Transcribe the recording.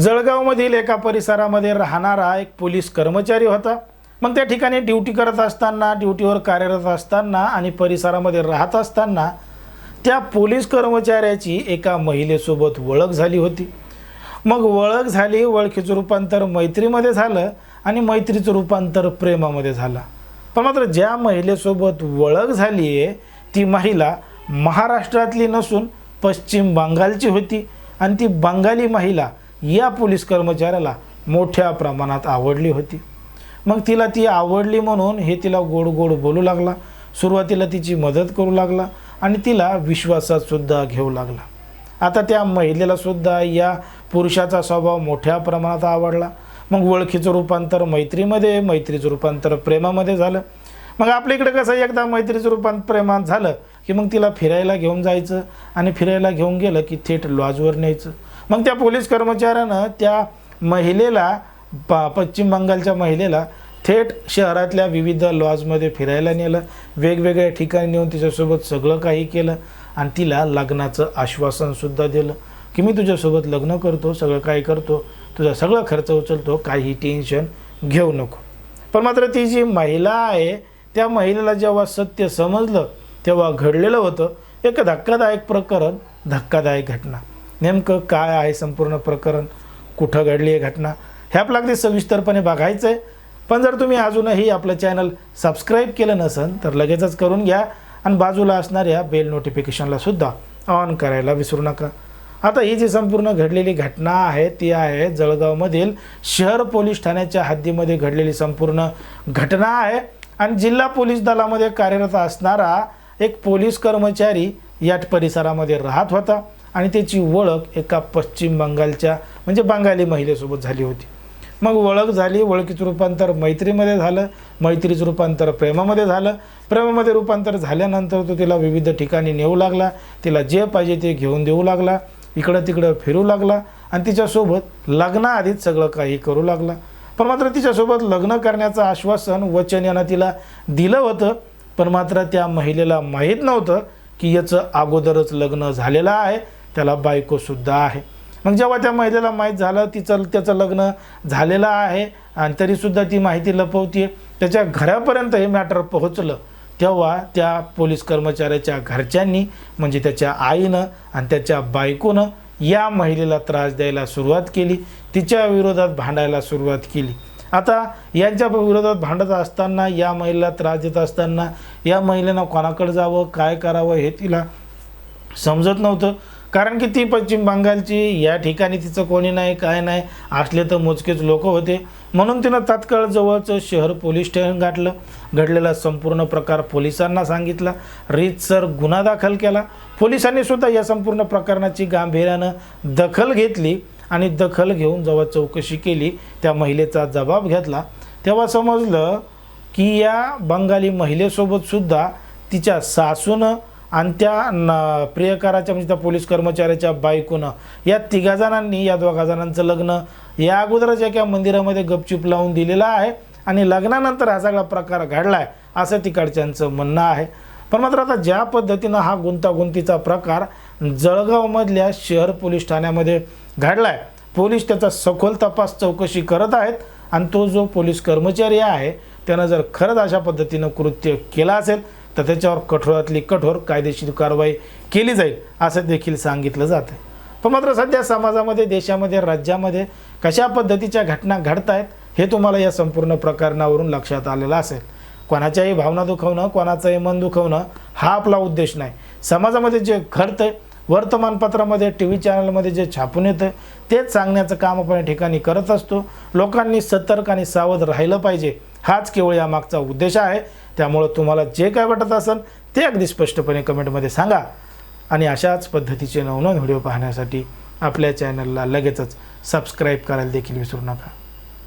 जळगावमधील एका परिसरामध्ये राहणारा एक पोलीस कर्मचारी होता. मग त्या ठिकाणी ड्युटी करत असताना ड्युटीवर कार्यरत असताना आणि परिसरामध्ये राहत असताना त्या पोलीस कर्मचाऱ्याची एका महिलेसोबत ओळख झाली होती. मग ओळख झाली ओळखीचं रूपांतर मैत्रीमध्ये झालं आणि मैत्रीचं रूपांतर प्रेमामध्ये झालं. पण मात्र ज्या महिलेसोबत ओळख झाली आहे ती महिला महाराष्ट्रातली नसून पश्चिम बंगालची होती आणि ती बंगाली महिला या पोलीस कर्मचाऱ्याला मोठ्या प्रमाणात आवडली होती. मग तिला ती आवडली म्हणून हे तिला गोड गोड बोलू लागला. सुरुवातीला तिची मदत करू लागला आणि तिला विश्वासातसुद्धा घेऊ लागला. आता त्या महिलेलासुद्धा या पुरुषाचा स्वभाव मोठ्या प्रमाणात आवडला. मग ओळखीचं रूपांतर मैत्रीमध्ये मैत्रीचं रूपांतर प्रेमामध्ये झालं. मग आपल्या इकडे कसं एकदा मैत्रीचं रूपांत प्रेमात झालं की मग तिला फिरायला घेऊन जायचं आणि फिरायला घेऊन गेलं की थेट लॉजवर न्यायचं. मग त्या पोलीस कर्मचाऱ्यानं त्या महिलेला प पश्चिम बंगालच्या महिलेला थेट शहरातल्या विविध लॉजमध्ये फिरायला नेलं. वेगवेगळ्या ठिकाणी नेऊन तिच्यासोबत सगळं काही केलं आणि तिला लग्नाचं आश्वासनसुद्धा दिलं की मी तुझ्यासोबत लग्न करतो सगळं काही करतो तुझा सगळं खर्च उचलतो काही टेन्शन घेऊ नको. पण मात्र ती जी महिला आहे त्या महिलेला जेव्हा सत्य समजलं तेव्हा घडलेलं होतं. एक धक्कादायक प्रकरण धक्कादायक घटना. नेमकं काय आहे संपूर्ण प्रकरण? कुठं घडली आहे घटना? हे आपलं अगदी सविस्तरपणे बघायचं आहे पण जर तुम्ही अजूनही आपलं चॅनल सबस्क्राईब केलं नसेल तर लगेचच करून घ्या आणि बाजूला असणाऱ्या बेल नोटिफिकेशनला सुद्धा ऑन करायला विसरू नका. आता ही जी संपूर्ण घडलेली घटना आहे ती आहे जळगावमधील शहर पोलीस ठाण्याच्या हद्दीमध्ये घडलेली संपूर्ण घटना आहे. आणि जिल्हा पोलीस दलामध्ये कार्यरत असणारा एक पोलीस कर्मचारी या परिसरामध्ये राहत होता. आणि त्याची ओळख एका पश्चिम बंगालच्या म्हणजे बंगाली महिलेसोबत झाली होती. मग ओळख झाली ओळखीचं रूपांतर मैत्रीमध्ये झालं मैत्रीचं रूपांतर प्रेमामध्ये झालं. प्रेमामध्ये रूपांतर झाल्यानंतर तो तिला विविध ठिकाणी नेऊ लागला तिला जे पाहिजे ते घेऊन देऊ लागला इकडं तिकडं फिरू लागला आणि तिच्यासोबत लग्नाआधीच सगळं काही करू लागला. पण मात्र तिच्यासोबत लग्न करण्याचं आश्वासन वचन यानं तिला दिलं होतं पण मात्र त्या महिलेला माहीत नव्हतं की याचं अगोदरच लग्न झालेलं आहे. त्याला बायकोसुद्धा आहे. मग जेव्हा त्या महिलेला माहीत झालं तिचं त्याचं लग्न झालेलं आहे आणि तरीसुद्धा ती माहिती लपवते त्याच्या घरापर्यंत हे मॅटर पोहोचलं. तेव्हा त्या पोलीस कर्मचाऱ्याच्या घरच्यांनी म्हणजे त्याच्या आईनं आणि त्याच्या बायकोनं या महिलेला त्रास द्यायला सुरुवात केली. तिच्या विरोधात भांडायला सुरुवात केली. आता यांच्या विरोधात भांडत असताना या महिलेला त्रास देत असताना या महिलेनं कोणाकडे जावं काय करावं हे तिला समजत नव्हतं. कारण की ती पश्चिम बंगालची या ठिकाणी तिचं कोणी नाही काय नाही असले तर मोजकेच लोक होते. म्हणून तिनं तात्काळ जवळचं शहर पोलीस स्टेशन गाठलं. घडलेला संपूर्ण प्रकार पोलिसांना सांगितला. रीतसर गुन्हा दाखल केला. पोलिसांनी सुद्धा या संपूर्ण प्रकरणाची गांभीर्यानं दखल घेतली आणि दखल घेऊन जेव्हा चौकशी केली त्या महिलेचा जबाब घेतला. तेव्हा समजलं की या बंगाली महिलेसोबत सुद्धा तिच्या सासूनं आणि त्या न प्रियकाराच्या म्हणजे त्या पोलीस कर्मचाऱ्याच्या बायकोनं या तिघा जणांनी या दोघा जणांचं लग्न या अगोदरच एका मंदिरामध्ये गपचूप लावून दिलेलं आहे आणि लग्नानंतर हा सगळा प्रकार घडला आहे असं तिकडच्यांचं म्हणणं आहे. पण मात्र आता ज्या पद्धतीनं हा गुंतागुंतीचा प्रकार जळगावमधल्या शहर पोलीस ठाण्यामध्ये घडला आहे पोलीस त्याचा सखोल तपास चौकशी करत आहेत आणि तो जो पोलीस कर्मचारी आहे त्यानं जर खरंच अशा पद्धतीनं कृत्य केलं असेल तर त्याच्यावर कठोरातली कठोर कायदेशीर कारवाई केली जाईल असं देखील सांगितलं जातं पण मात्र सध्या समाजामध्ये देशामध्ये राज्यामध्ये कशा पद्धतीच्या घटना घडत आहेत हे तुम्हाला या संपूर्ण प्रकरणावरून लक्षात आलेलं असेल. कोणाच्याही भावना दुखवणं कोणाचंही मन दुखवणं हा आपला उद्देश नाही. समाजामध्ये जे घडतं आहे वर्तमानपत्रामध्ये टी व्ही चॅनलमध्ये जे छापून येतं तेच सांगण्याचं काम आपण या ठिकाणी करत असतो. लोकांनी सतर्क आणि सावध राहिलं पाहिजे हाच केवळ यामागचा उद्देश आहे. त्यामुळं तुम्हाला जे काय वाटत असेल ते अगदी स्पष्टपणे कमेंटमध्ये सांगा. आणि अशाच पद्धतीचे नवनवीन व्हिडिओ पाहण्यासाठी आपल्या चॅनलला लगेचच सबस्क्राईब करायला देखील विसरू नका.